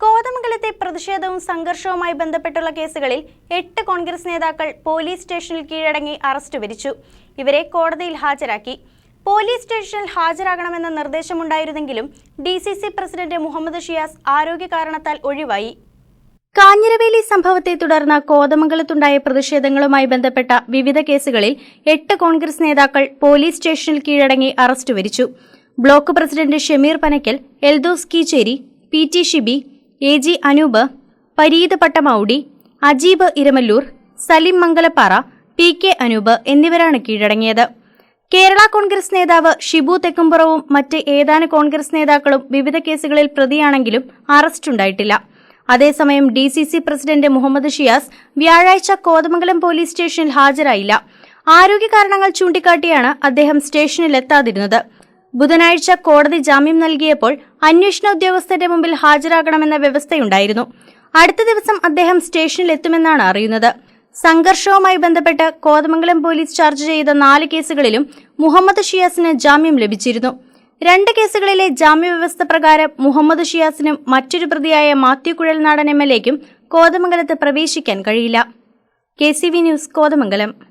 കോതമംഗലത്തെ പ്രതിഷേധവും സംഘർഷവുമായി ബന്ധപ്പെട്ടുള്ള കേസുകളിൽ എട്ട് കോൺഗ്രസ് നേതാക്കൾ പോലീസ് സ്റ്റേഷനിൽ കീഴടങ്ങി അറസ്റ്റ് വരിച്ചു ഇവരെ കോടതിയിൽ ഹാജരാക്കി. പോലീസ് സ്റ്റേഷനിൽ ഹാജരാകണമെന്ന നിർദ്ദേശമുണ്ടായിരുന്നെങ്കിലും D C C president Muhammad Shiyas ആരോഗ്യ കാരണത്താൽ ഒഴിവായി. കാഞ്ഞിരവേലി സംഭവത്തെ തുടർന്ന് കോതമംഗലത്തുണ്ടായ പ്രതിഷേധങ്ങളുമായി ബന്ധപ്പെട്ട വിവിധ കേസുകളിൽ എട്ട് കോൺഗ്രസ് നേതാക്കൾ പോലീസ് സ്റ്റേഷനിൽ കീഴടങ്ങി അറസ്റ്റ് വരിച്ചു block president Shameer Panakkal Eldhose Keecheri P T Shibi A G Anoop Pareeth Pattamoudi Ajeeb Iramallur Salim Mangalappara P K Anoop എന്നിവരാണ് കീഴടങ്ങിയത്. കേരള കോൺഗ്രസ് നേതാവ് ഷിബു തെക്കുംപുറവും മറ്റ് ഏതാനും കോൺഗ്രസ് നേതാക്കളും വിവിധ കേസുകളിൽ പ്രതിയാണെങ്കിലും അറസ്റ്റുണ്ടായിട്ടില്ല. അതേസമയം D C C president Muhammad Shiyas വ്യാഴാഴ്ച കോതമംഗലം പോലീസ് സ്റ്റേഷനിൽ ഹാജരായില്ല. ആരോഗ്യ കാരണങ്ങൾ ചൂണ്ടിക്കാട്ടിയാണ് അദ്ദേഹം സ്റ്റേഷനിലെത്താതിരുന്നത്. ബുധനാഴ്ച കോടതി ജാമ്യം നൽകിയപ്പോൾ അന്വേഷണ ഉദ്യോഗസ്ഥരുടെ മുമ്പിൽ ഹാജരാകണമെന്ന വ്യവസ്ഥയുണ്ടായിരുന്നു. അടുത്ത ദിവസം അദ്ദേഹം സ്റ്റേഷനിൽ എത്തുമെന്നാണ് അറിയുന്നത്. സംഘർഷവുമായി ബന്ധപ്പെട്ട് കോതമംഗലം പോലീസ് ചാർജ് ചെയ്ത നാല് കേസുകളിലും മുഹമ്മദ് ഷിയാസിന് ജാമ്യം ലഭിച്ചിരുന്നു. രണ്ട് കേസുകളിലെ ജാമ്യവ്യവസ്ഥ പ്രകാരം മുഹമ്മദ് ഷിയാസിനും മറ്റൊരു പ്രതിയായ മാത്യു കുഴൽനാടൻ എം എൽ എക്കും കോതമംഗലത്ത് പ്രവേശിക്കാൻ കഴിയില്ല. K C V news Kothamangalam.